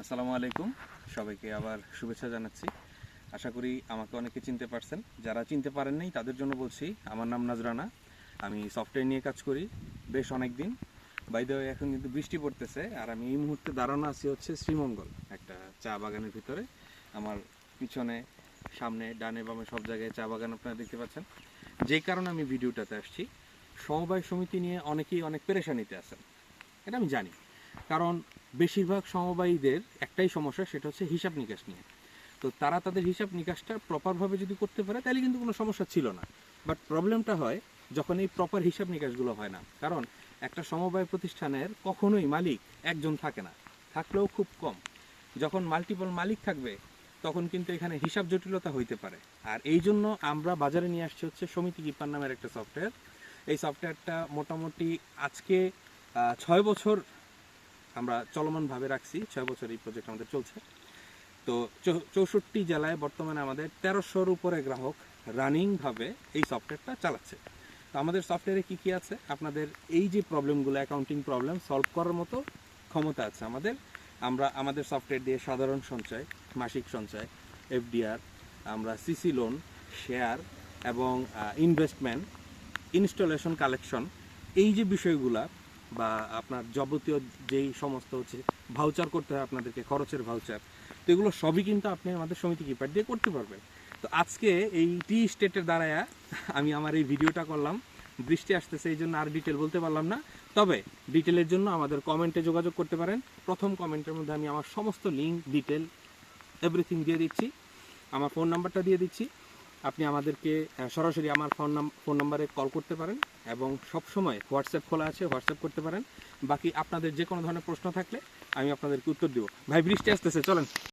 আসসালামু আলাইকুম। সবাইকে আবার শুভেচ্ছা জানাচ্ছি। আশা করি আমাকে অনেকে চিনতে পারছেন। যারা চিনতে পারেন নাই, তাদের জন্য বলছি, আমার নাম নাজরানা। আমি সফটওয়্যার নিয়ে কাজ করি বেশ অনেক দিন বাইদে এখন কিন্তু বৃষ্টি পড়তেছে, আর আমি এই মুহূর্তে দাঁড়ানো আছি হচ্ছে শ্রীমঙ্গল, একটা চা বাগানের ভিতরে। আমার পিছনে, সামনে, ডানে বামে সব জায়গায় চা বাগান আপনারা দেখতে পাচ্ছেন। যেই কারণে আমি ভিডিওটাতে আসছি। সমবায় সমিতি নিয়ে অনেকেই অনেক পেরেশানিতে আছেন। এটা আমি জানি। কারণ বেশিরভাগ সমবায়ীদের একটাই সমস্যা, সেটা হচ্ছে হিসাব নিকাশ নিয়ে। তো তারা তাদের হিসাব নিকাশটা প্রপারভাবে যদি করতে পারে, তাহলে কিন্তু কোনো সমস্যা ছিল না। বাট প্রবলেমটা হয় যখন এই প্রপার হিসাব নিকাশগুলো হয় না। কারণ একটা সমবায় প্রতিষ্ঠানের কখনোই মালিক একজন থাকে না। থাকলেও খুব কম। যখন মাল্টিপল মালিক থাকবে, তখন কিন্তু এখানে হিসাব জটিলতা হইতে পারে। আর এই জন্য আমরা বাজারে নিয়ে আসছি হচ্ছে সমিতি কিপার নামের একটা সফটওয়্যার এই সফটওয়্যারটা মোটামুটি আজকে ছয় বছর আমরা চলমানভাবে রাখছি। ছয় বছর এই প্রজেক্ট আমাদের চলছে। তো চৌষট্টি জেলায় বর্তমানে আমাদের তেরোশোর উপরে গ্রাহক রানিংভাবে এই সফটওয়্যারটা চালাচ্ছে। তো আমাদের সফটওয়্যারে কি কি আছে? আপনাদের এই যে প্রবলেমগুলো অ্যাকাউন্টিং প্রবলেম সলভ করার মতো ক্ষমতা আছে আমাদের। আমরা, আমাদের সফটওয়্যার দিয়ে সাধারণ সঞ্চয়, মাসিক সঞ্চয় এফডিআর আমরা সিসি লোন শেয়ার এবং ইনভেস্টমেন্ট ইনস্টলেশন কালেকশন এই যে বিষয়গুলা বা আপনার যাবতীয় যেই সমস্ত হচ্ছে ভাউচার করতে হয় আপনাদেরকে, খরচের ভাউচার তো এগুলো সবই কিন্তু আপনি আমাদের সমিতি কিপার দিয়ে করতে পারবেন। তো আজকে এই টি স্টেটের দ্বারায় আমি আমার এই ভিডিওটা করলাম বৃষ্টি আসতেছে এই জন্য আর ডিটেল বলতে পারলাম না। তবে ডিটেলের জন্য আমাদের কমেন্টে যোগাযোগ করতে পারেন। প্রথম কমেন্টের মধ্যে আমি আমার সমস্ত লিঙ্ক ডিটেল এভরিথিং দিয়ে দিচ্ছি। আমার ফোন নাম্বারটা দিয়ে দিচ্ছি। আপনি আমাদেরকে সরাসরি আমার ফোন ফোন নাম্বারে কল করতে পারেন। এবং সব সময় হোয়াটসঅ্যাপ খোলা আছে, হোয়াটসঅ্যাপ করতে পারেন। বাকি আপনাদের যে কোনো ধরনের প্রশ্ন থাকলে আমি আপনাদেরকে উত্তর দেবো। ভাই, বৃষ্টি আসতেছে, চলেন।